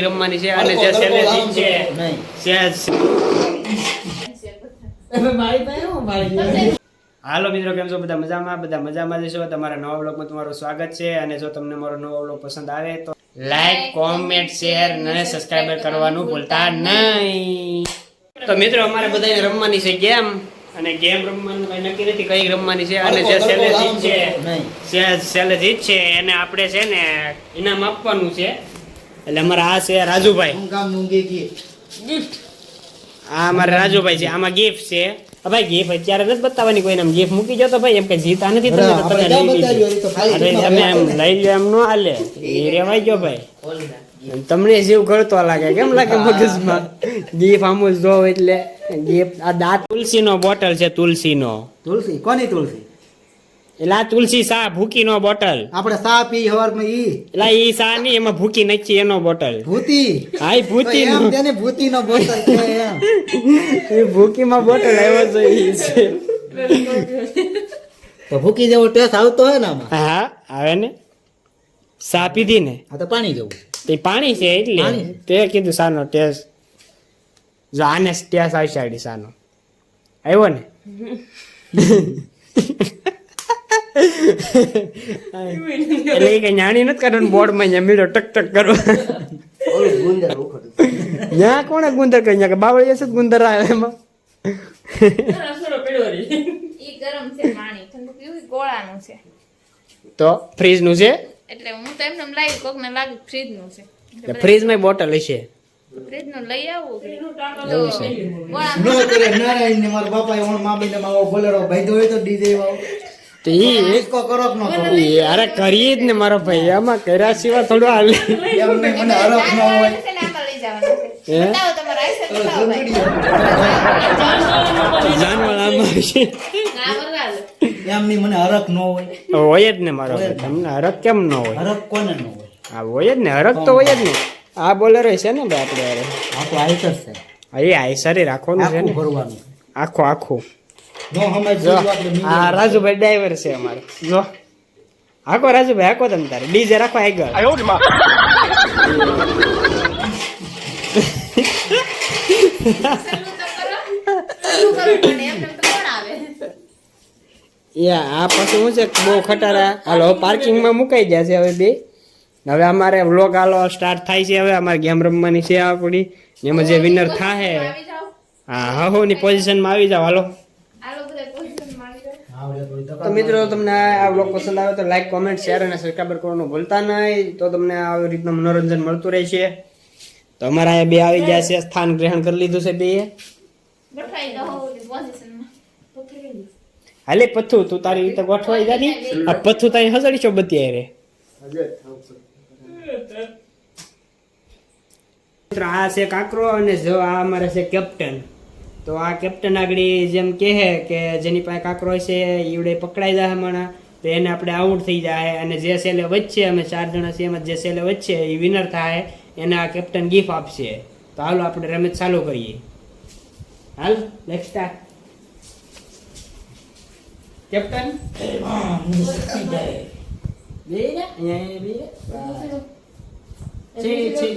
રમવાની છે અને જે છેલ્લે છે નહીં. છે. હાલો મિત્રો કેમ છો? બધા મજામાં? બધા મજામાં જશો તમારા નવા બ્લોગમાં તમારું સ્વાગત છે. અને જો તમને મારો નવો બ્લોગ પસંદ આવે તો લાઈક કોમેન્ટ શેર અને સબસ્ક્રાઇબર કરવાનું ભૂલતા નહીં. તો મિત્રો અમારે બધાને રમવાની છે ગેમ. અને ગેમ રમવાનું કઈ નક્કી નથી કઈ રમવાની છે અને જે જીતશે નહીં. જે છેલ્લે જીતશે એને આપણે છે ને ઇનામ આપવાનું છે. એટલે અમારા આ છે રાજુભાઈ. આ અમારા રાજુભાઈ છે આમાં ગિફ્ટ છે. ભાઈ ગિફ્ટ અત્યારે નથી બતાવવાની કોઈ આમ ગિફ્ટ મૂકી જતો તો ભાઈ એમ કઈ જીતા નથી તમે તમે લઈ એમ લઈ લો એમ નો હાલે. એ રેવાઈ ગયો ભાઈ. તમને જીવ કરતો લાગે કેમ લાગે મગજમાં ગિફ્ટ આમ જ જો એટલે ગિફ્ટ આ દાંત તુલસીનો બોટલ છે તુલસીનો. તુલસી? કોની તુલસી? એટલે આ તુલસી સા ભૂકીનો બોટલ. આપણે સા પી હવારમાં ઈ. એલા ઈ સા ની એમાં ભૂકી નાખી એનો બોટલ. ભૂતી. હા ઈ ભૂતી નો. એમ તેને ભૂતીનો બોટલ કે એમ. એ ભૂકીમાં બોટલ આવ્યો છે ઈ છે. તો ભૂકી જેવો ટેસ્ટ આવતો હોય ને આમાં. હા આવે ને. સા પીધી ને. આ તો પાણી જેવું. તે પાણી છે એટલે તે કીધું સાનો ટેસ્ટ. જો આને ટેસ્ટ આવી સાડી સાનો આવ્યો ને? એટલે એ કઈ જાણી નથી કરવાનું બોર્ડમાં અહીંયા મીરો ટક ટક કરો ત્યાં કોણે ગુંદર કરી? ત્યાં કે બાવળીએ છે ગુંદર આવે એમાં. ઈ ગરમ છે પાણી. ઠંડુ પીવું ઈ ગોળાનું છે. તો ફ્રીજનું છે? એટલે હું તો એમને કોક ને લાગ્યું ફ્રીજનું છે. ફ્રીજમાં બોટલ હશે. ફ્રીજનું લઈ આવું છે. ન કરે નારાયણ ને મારા બાપા ઓણ મા બેને માવો બોલેરો ભાઈ હોય તો ડીજે વાળો તો એ કરો કે ન કરો ઈ અરે કરીએ જ ને મારો ભાઈ. આમાં કર્યા સિવાય થોડું હાલે. એમ નહીં મને હરખ ન હોય. હે? આઈસર હરખ જ ને મારો તમને હરક કેમ ન હોય? હરખ કોને ન હોય? આ હોય જ ને હરખ તો હોય જ ને. આ બોલેરો છે ને આપણે. આ તો આઈસ છે. હા, એ આઈસરી રાખવાનું છે ને. આખું આખું. આ રાજુભાઈ ડ્રાઈવર છે અમારે. જો. હાકો રાજુભાઈ હાકો તમે તારે. ડીજે રાખો આગળ. આ પછી શું છે બહુ ખટારા. હાલો પાર્કિંગમાં મુકાઈ ગયા છે હવે બે. હવે અમારે વ્લોગ હાલો સ્ટાર્ટ થાય છે હવે. અમારે ગેમ રમવાની છે આપણી. એમાં જે વિનર થાય હા હા હો ની પોઝિશનમાં આવી જાવ હાલો આલો બધા પોઝિશનમાં આવી જાઓ આવડે તો મિત્રો તમને આ બ્લોગ પસંદ આવે તો લાઈક કોમેન્ટ શેર અને સબસ્ક્રાઈબર કરવાનું ભૂલતા નહીં. તો તમને આવી રીતનું મનોરંજન મળતું રહેશે. તો અમારા અહીંયા બે આવી ગયા છે. સ્થાન ગ્રહણ કરી લીધું છે બે. હાલે પથ્થુ તું તારી રીતે ગોઠવાઈ જાની. આ પથ્થુ તારી હસડી છો બધી રે મિત્રો આ છે કાકરો અને જો આ અમારે છે કેપ્ટન તો આ કેપ્ટન આગળ જેમ કહે કે જેની પાસે કાકરો છે ઈવડે પકડાઈ જાય હમણાં તો એને આપણે આઉટ થઈ જાય અને જે સેલે વચ્ચે અમે ચાર જણા છીએ એમાં જે સેલે વચ્ચે એ વિનર થાય એને આ કેપ્ટન ગિફ્ટ આપશે. તો હાલો આપણે રમત ચાલુ કરીએ. હાલ નેક્સ્ટ કેપ્ટન? છે છે.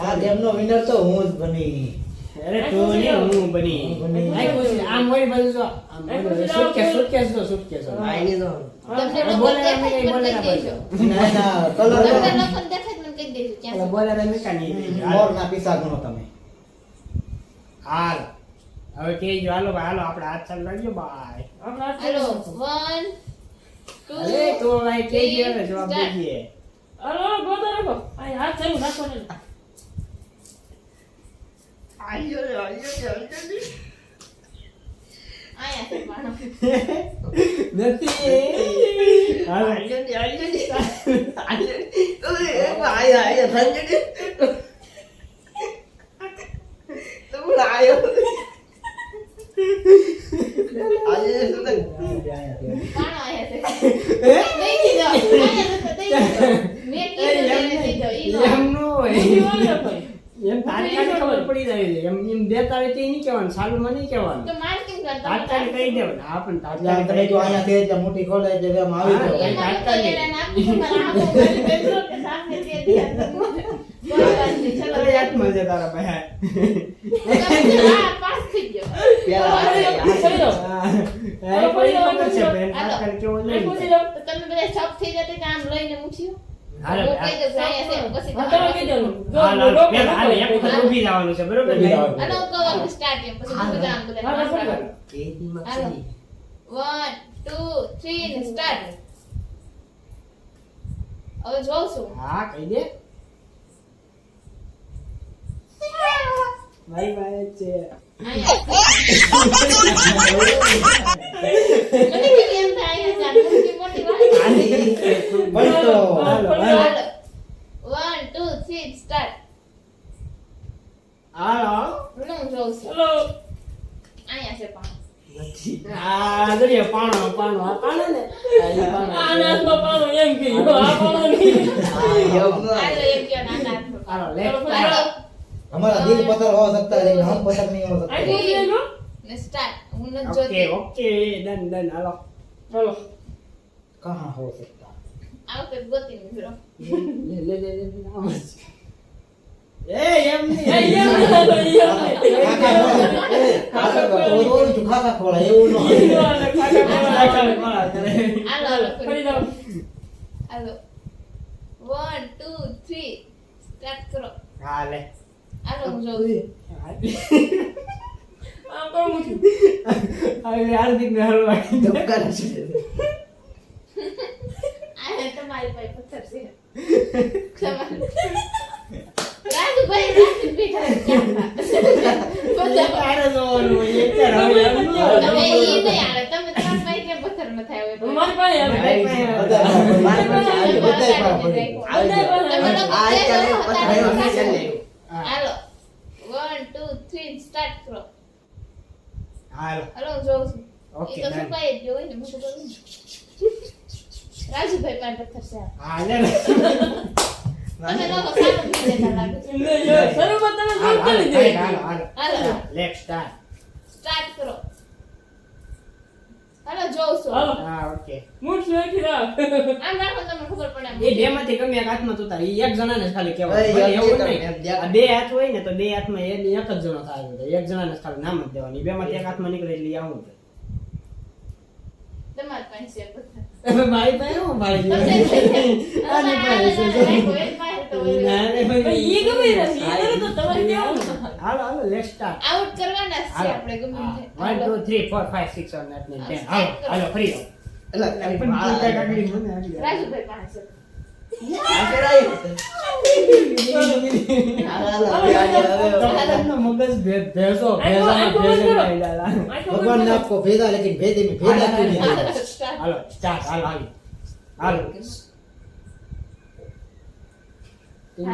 આ ગેમનો વિનર તો હું જ બની. અરે તું ને હું બની. આમ હોય બાજુ જો. આમ સુટકેસ સુટકેસ જો સુટકેસ તમને અરે લોકો બોલે દેખાય નહીં, બોલે ના દેજો ના ના કલર તમને દેખાય મને કહી દેજો ક્યાં બોલે રે મેકા નહીં મોર ના પીસા ગણો તમે. હાલ. હવે કેજો હાલો ભાઈ હાલો આપણે હાથ ચાલુ રાખજો બાય. હાલો વન ટુ અરે તો ભાઈ કેજો ને જવાબ દેજે આયા હાથ ચાલુ નથી હાલો માણસ આયા છે. દઈ દીધો. આયા તો દઈ દીધો. મેં કીધું તેને દીધો. ઈ નો. એમ નો હોય એમ તાત્કાલિક ખબર પડી જાય છે. એમ હોય તે નહીં કહેવાનું સાલુમાં નહીં કહેવાનું તો માર કરતા? તાત્કાલિક કહી દેવાનું હા પણ તાત્કાલિક તમે જો અહીંયા થી એટલે મોટી ખોલે એટલે એમ આવી હા, જાવ એમ. એમાં તો એને નાખ્યું, મારા આંખો ભરી બેઠો કે સામે તે દી હતું. કોઈ વાત નહીં. ચલો અરે હાથમાં છે તારા ભાઈ પાસ થઈ ગયો પેલા ફરી જાઓ. હા. હા, એ કોઈ ખબર છે બેન હાલો. કાકાને કેવું એક જોઈએ. પૂછી લો. તો તમે બધા શોખ થઈ જતે કામ લઈને મૂક્યું છે, પછી હા, કહી ને? હવે જોઉં છું. હા દે. મારી પાસે છે. મને થાય વન ટુ થ્રી સ્ટાર્ટ હાલો. હું અહીંયા છે પાણી. આ દરિયો પાણો પાણો આ પાણો અમારા દિલ પથર હો સકતા છે હમ પથર નહીં હો સકતા ઓકે ઓકે ડન ડન હાલો. હાલો. कहाँ हो सकता આ વખતે ગોતીને ફેરો. લે લે લે લે લે, આમ જ. એ એમ એ, નહીં એમ નહીં, એમ નહીં. કાકા ખોળા એવું ઓલું તું કાકા ખોળા એવું ન ઈ હોય. વાળા કાકા કાકા બોલાવે. કોળા કરે. હાલો, હાલો, ફરી ફરી. જાઓ. હાલો. One, two, three. Start કરો. હા લે હાલો, હું જોઉં છું. આમ કરું મૂકી. હવે હાર્દિક ને હલવા ધબકાર છે આ તમારી પાસે પથ્થર છે. રાજુભાઈ, રાજુ. હાલો વન ટુ થ્રી સ્ટાર્ટ કરો. હાલો. હાલો જોઉં છું. ઓકે તો ને. રાજુભાઈ પાસે પથ્થર છે હા લે લે. લોકો સારું થઈ જતા લાગે છે. નહીં, તમે હાલો, કરી હાલો, હાલો. હાલો લેફ્ટ સ્ટાર્ટ સ્ટાર્ટ કરો હાલો જોઉં છું હાલો. હા ઓકે રાખ. આમ રાખો તમને ખબર પડે એ બે માંથી ગમે એક હાથમાં તો તારે એક જણાને ખાલી કહેવાય એવું નહીં. એમ જ્યાં- આ બે હાથ હોય ને તો બે હાથમાં એ એક જ જણો થાય છે. એક જણાને ખાલી નામ જ દેવાની બે માંથી એક હાથમાં નીકળે એટલે આવું તમારી પાસે પથ્થર મારી પાસે હું મારી? હાલો હાલો સ્ટાર્ટ આઉટ કરવાના છે આપણે ગમે હાલો. હાલો ફરી. એટલે. રાજુભાઈ પાસે. છે. આગળ આવી. હાલો, હાલો, હવે, હવે. તમારો મગજ ભે- ભેંસો, આખો- ભેંસામાં આખો ભેંસે બંધ કરો. નહીં ડાલા. આખો भगवान ने બંધ आपको भेजा लेकिन भेदे में भेदा क्यों नहीं भेजा હાલો, start. હાલો સ્ટાર્ટ હાલો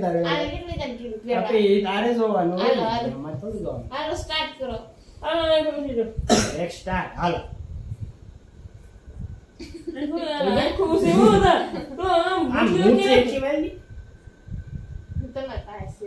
તારે. જોવાનું હાલો, સ્ટાર્ટ કરો. એક સ્ટાર્ટ હાલો. તમારી પાસે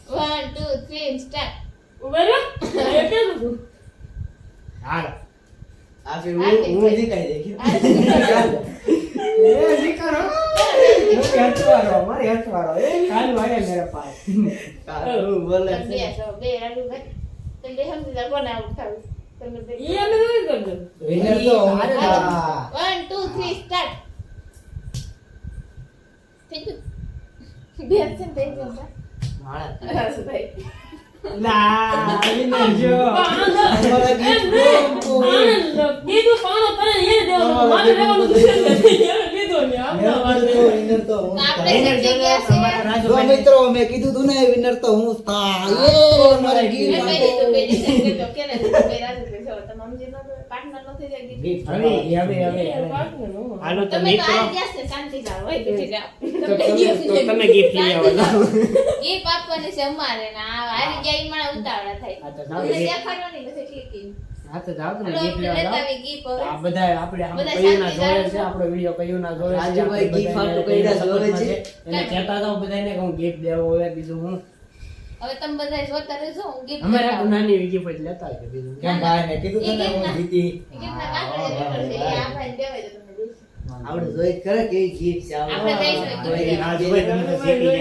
વન ટુ થ્રી સ્ટાર્ટ ઉભા રહો. એ કેમ હતું? હાલ આ ફિર હું હું दिखाई देखियो એ શીખરો મારી હથવારો મારી હથવારો એ કાલ વાગે મેરે પાસ હું બોલે તમે બે છો બે રાજુભાઈ તમે બે સમજી જાઓ કોને આઉટ થવું તમે બે ઈ અમે કેવી કરજો? વિનર તો હારે હા વન ટુ થ્રી સ્ટાર્ટ થઈ ગયું મિત્રો મેં કીધું તું ને વિનર તો હું. હાલો તો મિત્રો. આ તો તમે gift લઈ આવો ગિફ્ટ. આપવાની છે અમારે ના આ જાય ગયા ઉતાવળા થાય. હા તો દેખાડવાની નથી ક્લિકિંગ હા તો લેવા લેતા જાઓ. આવી gift હવે. આ બધા આપણે આમ કયું ના જોવે છે આપણો વિડિયો કયું ના જોવે છે રાજુભાઈ આપણે gift બધાને આટલું જોવે છે. એને કહેતા જાઓ બધાને કે હું gift દેવો હોય બીજું હું હવે તમે બધા જોતા રહેજો હું અમારે આ આવું. નાની એવી gift લેતા આવજો બીજું કેમ ભાઈ ને કીધું તને હું જીતી ના આ દેવાય. આવડે જોઈ કરે કે gift છે આપણે દઈશું આ જોઈ gift. રાજુભાઈ તમે તો જીતી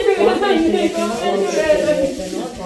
જીતી કોંગ્રેસ ગયા.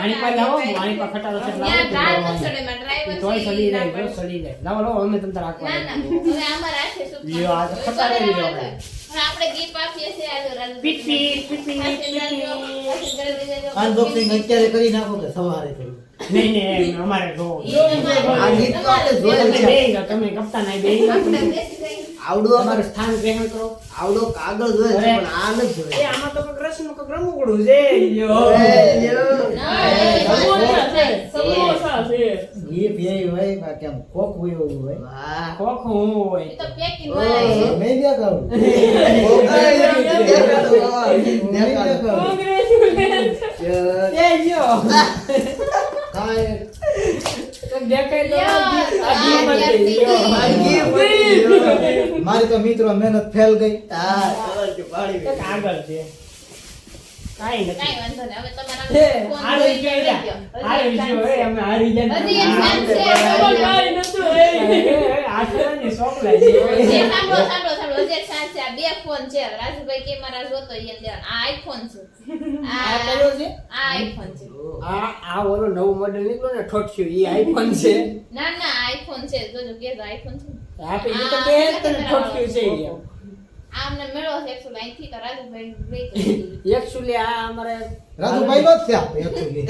રહી પર લાવો આની પર ખટારો છે લાવો તોય સડી જાય સડી જાય લાવો લાવો અમે તમને રાખવા ના, ના. હવે અમારા હાથે શું લ્યો, આ ખટારા આપણે આપીએ. Pit pit, pit. અનબોક્સિંગ અત્યારે કરી નાખો કે સવારે નહીં નહીં અમારે જોવું આ gift તો આપણે જોયેલ તમે છે. બેહી બે તમે કપ્તાન આઈ બેહી આવડું અમારું સ્થાન ગ્રહણ કરો આવડો કાગળ જોઈએ છે પણ આ નથી એ જોઈએ આમાં તો કૃષ્ણ રસનું કંઈક રમકડું છે લ્યો. એ. ના, એવી હોય બાકી આમ એવું હોય હોય તો કહું? તો જ છે, લ્યો. gift. આ gift. મારી તો મિત્રો મહેનત ફેલ ગઈ આગળ છે નથી કાંઈ વાંધો નહીં. હવે તમારા હે, ફોન હારી આ બે ફોન છે. રાજુભાઈ કે જોતો એમ આ આઈફોન છે. આ કયો છે? આ આઈફોન છે. આ આ ઓલો નવું મોડેલ નીકળ્યું ને ઠોઠિયું ઈ આઈફોન છે. ના ના આઈફોન છે જોજો કે આઈફોન છે. આપે ઈ તો કે તને ઠોઠિયું છે ઈ. આ છે એકસો અહીંથી તો રાજુભાઈ લઈ આ અમારે રાજુભાઈ નો જ છે આ actually.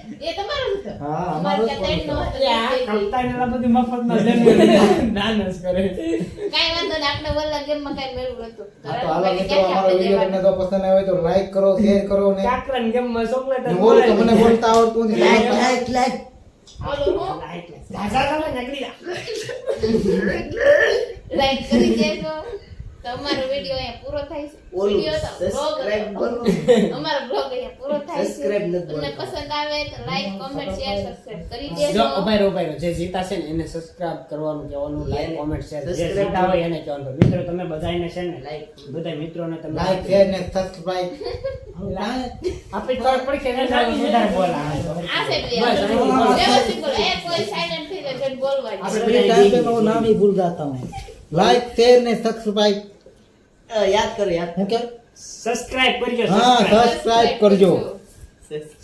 એ તમારું. હા, અમારે ત્યાં નો જન્મ નાનસ કરે. કાંઈ વાંધો નહીં આપણે વલ્લા ગેમમાં કાંઈ મેળવું નતું તો હાલો મિત્રો અમારો આપણે તમને જો પસંદ આવે તો લાઈક કરો શેર કરો ને. કાકરાન ચોકલેટ બોલ તો મને બોલતા આવડતું નથી. લાઈક લાઈક લાઈક કરી દેજો. અમારો વિડિયો પૂરો થાય તમને લાઈક શેર જે જીતા છે ને એને સબસ્ક્રાઇબ કરવાનું કહેવાનું લાઈક કમેન્ટ શેર મિત્રો તમે બધાને છે ને લાઈક બધા મિત્રોને તમે લાઈક શેર ને સબસ્ક્રાઇબ આપણે ફરક પડી કે ના વધારે ને સબસ્ક્રાઇબ યાદ કરો યાદ હું કે? સબસ્ક્રાઇબ કરજો હા સબસ્ક્રાઇબ કરજો.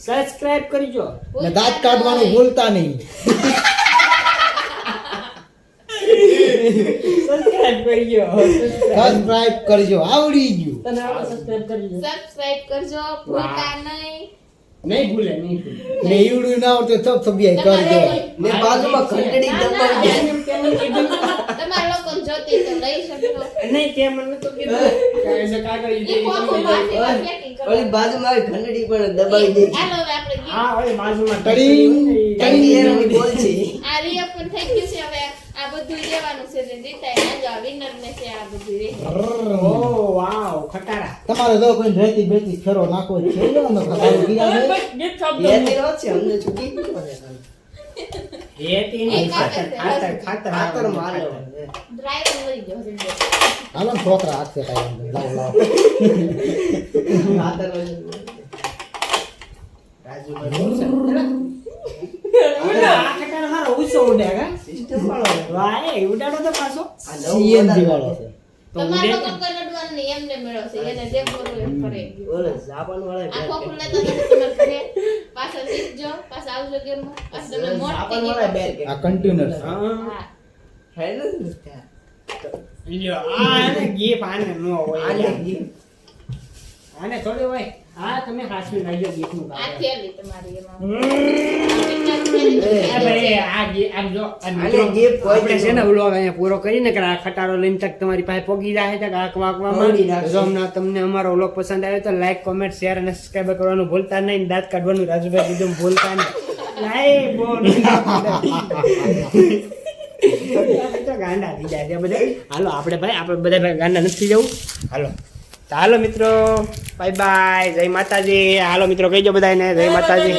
સબસ્ક્રાઇબ કરજો. ને દાંત કાઢવાનું ભૂલતા નહીં. સબસ્ક્રાઇબ કરજો. સબસ્ક્રાઇબ કરજો. આવડી ગયું. તને સબસ્ક્રાઇબ કરજો. સબસ્ક્રાઇબ કરજો ભૂલતા નહીં. નહીં ભૂલે નહીં ભૂલે. ઈવડું ના આવડતું તો સબ કરજો ને બાજુમાં ઘંટડી દબાવી કેમ કેમ કીધું? તમારા લોકોને જોતી તો લઈ શકશો. નહીં કે મને તો કીધું. કાંઈ કાગળ ઈ એ ખોખું જેવી બાજુમાં. ઓલી આવી ઘંટડી પણ દબાવી દે હાલો હવે આપણે હા ઓલી બાજુમાં તડી, ઘંટડી. એની બોલ છે. આ reopen થઈ ગયું છે હવે. આ બધું લેવાનું છે જે જીતાય વિનર ને છે આ બધું રહે. ઓ વાવ ખટારા. તમારે જો કોઈ રહેતી બેતી ફેરો નાખો છે. લો ને ખટારું કીધા છે. gift આપજો. છે અમને છૂટી ગયું રેતી નહીં ખાતર ખાતર મારો ગયો છે. હાલો છોકરા હાથે કાંઈ વાંધો નહીં. લાવો લાવો. ખાતર આ ખટારા મારો ઊંચો ઉડે હા સિસ્ટમ વાળો ઉડાડો તો પાછો. વાળો છે. તમારે ઉડે લોકો કોઈ નહીં, એમને મેળવશે. એને જે કરવું એ કરે. ઓલો જાપાન વાળા આખો બેર તો તમે ઘરે. પાછા શીખજો, પાછા આવજો. પાછા તમને મોટી જાપાન વાળા બેર કે આ કન્ટેનર હા. હા. લ્યો આ એને ગીફ આને નો હોય. આને ગીફ આને થોડી હોય. હા તમે હાસવી નાખજો ગીફનું આ થેલી તમારી એમાં. આ આ પૂરો કરીને કે આ ખટારો લઈને તક તમારી પાસે પોગી જાય છે આંખ વાંકવામાં. તોડી નાખશે. જો હમણાં તમને અમારો વ્લોગ પસંદ આવ્યો તો લાઈક કોમેન્ટ શેર અને સબસ્ક્રાઈબ કરવાનું ભૂલતા નહીં દાંત કાઢવાનું રાજુભાઈ કીધું ભૂલતા નહીં. ગાંડા થઈ જાય બધા. હાલો આપણે ભાઈ આપણે બધા ભાઈ ગાંડા નથી જવું. હાલો. તો હાલો મિત્રો બાય બાય જય માતાજી. હાલો મિત્રો કહીજો બધાને જય માતાજી.